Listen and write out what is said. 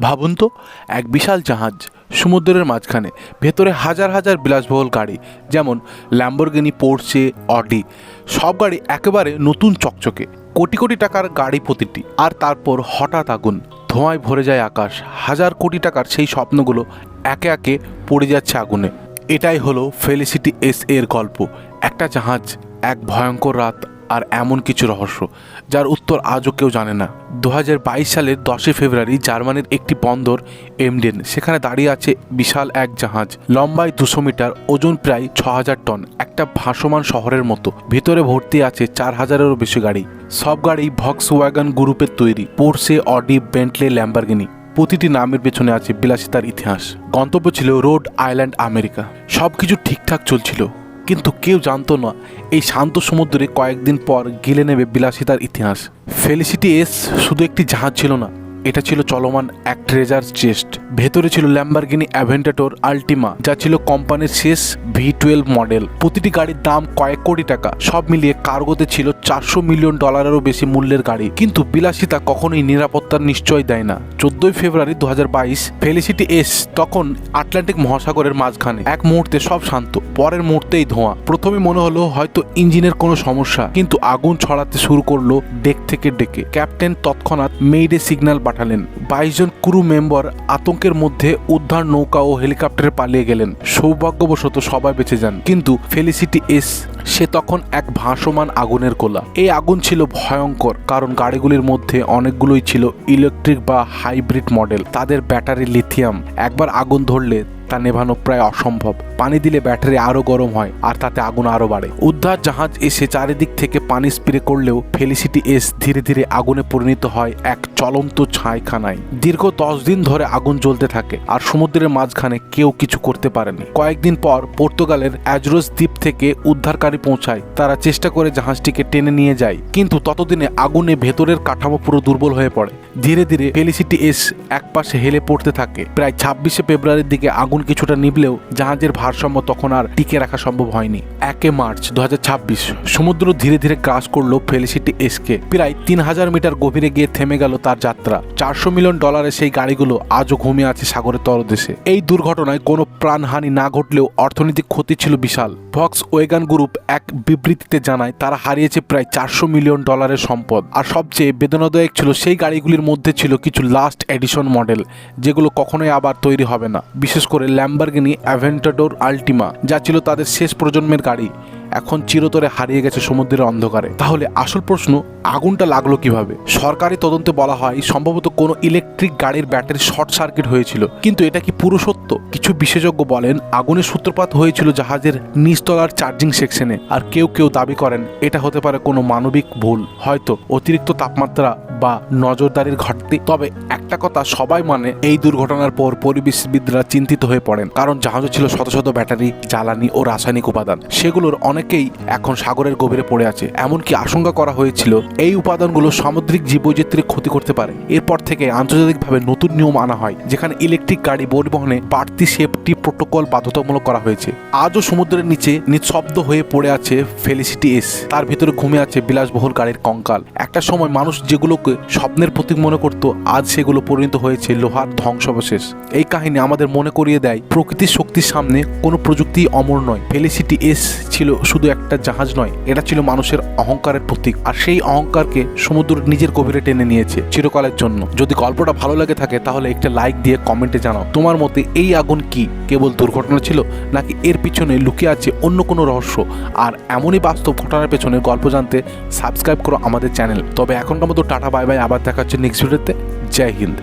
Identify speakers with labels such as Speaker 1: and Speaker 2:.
Speaker 1: ভাবুন তো, এক বিশাল জাহাজ সমুদ্রের মাঝখানে, ভেতরে হাজার হাজার বিলাসবহুল গাড়ি, যেমন ল্যাম্বরগিনি, পোর্সে, অডি, সব গাড়ি একেবারে নতুন চকচকে, কোটি কোটি টাকার গাড়ি প্রতিটি। আর তারপর হঠাৎ আগুন, ধোঁয়ায় ভরে যায় আকাশ, হাজার কোটি টাকার সেই স্বপ্নগুলো একে একে পড়ে যাচ্ছে আগুনে। এটাই হলো ফেলিসিটি এস এর গল্প। একটা জাহাজ, এক ভয়ঙ্কর রাত আর এমন কিছু রহস্য, যার উত্তর আজও কেউ জানে না। দু হাজার বাইশ সালের দশই ফেব্রুয়ারি জার্মানির একটি বন্দর, এমডেন, সেখানে দাঁড়িয়ে আছে বিশাল এক জাহাজ। লম্বায় দুশো মিটার, ওজন প্রায় ছ হাজার টন, একটা ভাসমান শহরের মতো। ভিতরে ভর্তি আছে চার হাজারেরও বেশি গাড়ি। সব গাড়ি ভক্স ওয়াগন গ্রুপের তৈরি, পোর্সে অডি বেন্টলে, ল্যাম্বারগিনি। প্রতিটি নামের পেছনে আছে বিলাসিতার ইতিহাস। গন্তব্য ছিল রোড আইল্যান্ড আমেরিকা। সব কিছু ঠিকঠাক চলছিল। কিন্তু কেউ জানতো না, এই শান্ত সমুদ্রে কয়েকদিন পর গিলে নেবে বিলাসিতার ইতিহাস। ফেলিসিটি এস শুধু একটি জাহাজ ছিল না এটা ছিল চলমান এক ট্রেজার চেস্ট ভেতরে ছিল ল্যাম্বারগিনি অ্যাভেন্টাটোর আল্টিমা যা ছিল কোম্পানির শেষ ভি টুয়েলভ মডেল প্রতিটি গাড়ির দাম কয়েক কোটি টাকা, সব মিলিয়ে কার্গোতে ছিল চারশো মিলিয়ন ডলারেরও বেশি মূল্যের গাড়ি। কিন্তু বিলাসিতা কখনোই নিরাপত্তার নিশ্চয় দেয় না। চোদ্দই ফেব্রুয়ারি দু হাজার বাইশ ফেলিসিটি এস তখন আটলান্টিক মহাসাগরের মাঝখানে। এক মুহূর্তে সব শান্ত, পরের মুহূর্তেই ধোঁয়া। প্রথমে মনে হলো হয়তো ইঞ্জিনের কোনো সমস্যা, কিন্তু আগুন ছড়াতে শুরু করল ডেক থেকে ডেকে। ক্যাপ্টেন তৎক্ষণাৎ মেইডে সিগন্যাল পাঠালেন। বাইশ জন ক্রু মেম্বার আতঙ্কের মধ্যে উদ্ধার নৌকা ও হেলিকপ্টারে পালিয়ে গেলেন। সৌভাগ্যবশত সবাই বেঁচে যান। কিন্তু ফেলিসিটি এস সে তখন এক ভাসমান আগুনের গোলা এই আগুন ছিল ভয়ঙ্কর, কারণ গাড়িগুলির মধ্যে অনেকগুলোই ছিল ইলেকট্রিক বা হাইব্রিড মডেল। তাদের ব্যাটারি লিথিয়াম। একবার আগুন ধরলে তা নেভানো প্রায় অসম্ভব। পানি দিলে ব্যাটারি আরও গরম হয় আর তাতে আগুন আরও বাড়ে। উদ্ধার জাহাজ এসে চারিদিক থেকে পানি স্প্রে করলেও ফেলিসিটি এস ধীরে ধীরে আগুনে পরিণত হয় এক চলন্ত ছাইখানায়। দীর্ঘ দশ দিন ধরে আগুন জ্বলতে থাকে আর সমুদ্রের মাঝখানে কেউ কিছু করতে পারেনি। কয়েকদিন পর পর্তুগালের অ্যাজরোস দ্বীপ থেকে উদ্ধারকারী পৌঁছায়। তারা চেষ্টা করে জাহাজটিকে টেনে নিয়ে যায়, কিন্তু ততদিনে আগুনে ভেতরের কাঠামো পুরো দুর্বল হয়ে পড়ে। ধীরে ধীরে ফেলিসিটি এস একপাশে হেলে পড়তে থাকে। প্রায় ছাব্বিশে ফেব্রুয়ারির দিকে আগুন কিছুটা নিবলেও জাহাজের ভারসাম্য তখন আর টিকে রাখা সম্ভব হয়নি। একে মার্চ দু হাজার ছাব্বিশ, সমুদ্র ধীরে ধীরে গ্রাস করল ফেলিসিটি এসকে। প্রায় তিন হাজার মিটার গভীরে গিয়ে থেমে গেল তার যাত্রা। চারশো মিলিয়ন ডলারে সেই গাড়িগুলো আজও ঘুমিয়ে আছে সাগরের তলদেশে। এই দুর্ঘটনায় কোনো প্রাণহানি না ঘটলেও অর্থনৈতিক ক্ষতি ছিল বিশাল। ভক্স ওয়েগান গ্রুপ এক বিবৃতিতে জানায়, তারা হারিয়েছে প্রায় চারশো মিলিয়ন ডলারের সম্পদ। আর সবচেয়ে বেদনাদায়ক ছিল সেই গাড়িগুলির মধ্যে ছিল কিছু লাস্ট এডিশন মডেল যেগুলো কখনোই আবার তৈরি হবে না। বিশেষ করে ল্যাম্বারগিনি, অ্যাভেন্টাডোর আল্টিমা, যা ছিল তাদের শেষ প্রজন্মের গাড়ি, এখন চিরতরে হারিয়ে গেছে সমুদ্রের অন্ধকারে। তাহলে আসল প্রশ্ন, আগুনটা লাগল কীভাবে? সরকারি তদন্তে বলা হয়, সম্ভবত কোনো ইলেকট্রিক গাড়ির ব্যাটারি শর্ট সার্কিট হয়েছিল। কিন্তু এটা কি পুরো সত্য? কিছু বিশেষজ্ঞ বলেন, আগুনের সূত্রপাত হয়েছিল জাহাজের নিচতলার চার্জিং সেকশনে। আর কেউ কেউ দাবি করেন, এটা হতে পারে কোনো মানবিক ভুল। হয়তো অতিরিক্ত তাপমাত্রা বা নজরদারির ঘাটতি। তবে একটা কথা সবাই মানে এই দুর্ঘটনার পর পরিবেশবিদরা চিন্তিত হয়ে পড়েন। কারণ জাহাজে ছিল শত শত ব্যাটারি, জ্বালানি ও রাসায়নিক উপাদান। সেগুলোর অনেকেই এখন সাগরের গভীরে পড়ে আছে। এমনকি আশঙ্কা করা হয়েছিল, এই উপাদানগুলো সামুদ্রিক জীববৈচিত্র্যের ক্ষতি করতে পারে। এরপর থেকে আন্তর্জাতিকভাবে নতুন নিয়ম আনা হয়, যেখানে ইলেকট্রিক গাড়ি পরিবহনে বাড়তি সেফটি প্রোটোকল বাধ্যতামূলক করা হয়েছে। আজও সমুদ্রের নিচে নিঃশব্দ হয়ে পড়ে আছে ফেলিসিটি এস তার ভিতরে ঘুমে আছে বিলাসবহুল গাড়ির কঙ্কাল। একটা সময় মানুষ যেগুলোকে স্বপ্নের প্রতীক মনে করত, আজ সেগুলো পরিণত হয়েছে লোহার ধ্বংসাবশেষ। এই কাহিনী আমাদের মনে করিয়ে দেয় প্রকৃতির শক্তির সামনে কোনো প্রযুক্তি অমর নয়। ফেলিসিটি এস ছিল শুধু একটা জাহাজ নয়, এটা ছিল মানুষের অহংকারের প্রতীক। আর সেই অহংকারকে সমুদ্র নিজের গভীরে টেনে নিয়েছে চিরকালের জন্য। যদি গল্পটা ভালো লাগে থাকে, তাহলে একটা লাইক দিয়ে কমেন্টে জানাও। তোমার মতে এই আগুন কি? কেবল দুর্ঘটনা ছিল, নাকি এর পিছনে লুকিয়ে আছে অন্য কোনো রহস্য? আর এমনই বাস্তব ঘটনার পেছনে গল্প জানতে সাবস্ক্রাইব করো আমাদের চ্যানেল তবে এখনকার মতো টাটা বাই বাই আবার দেখা হচ্ছে নেক্সট ভিডিওতে জয় হিন্দ।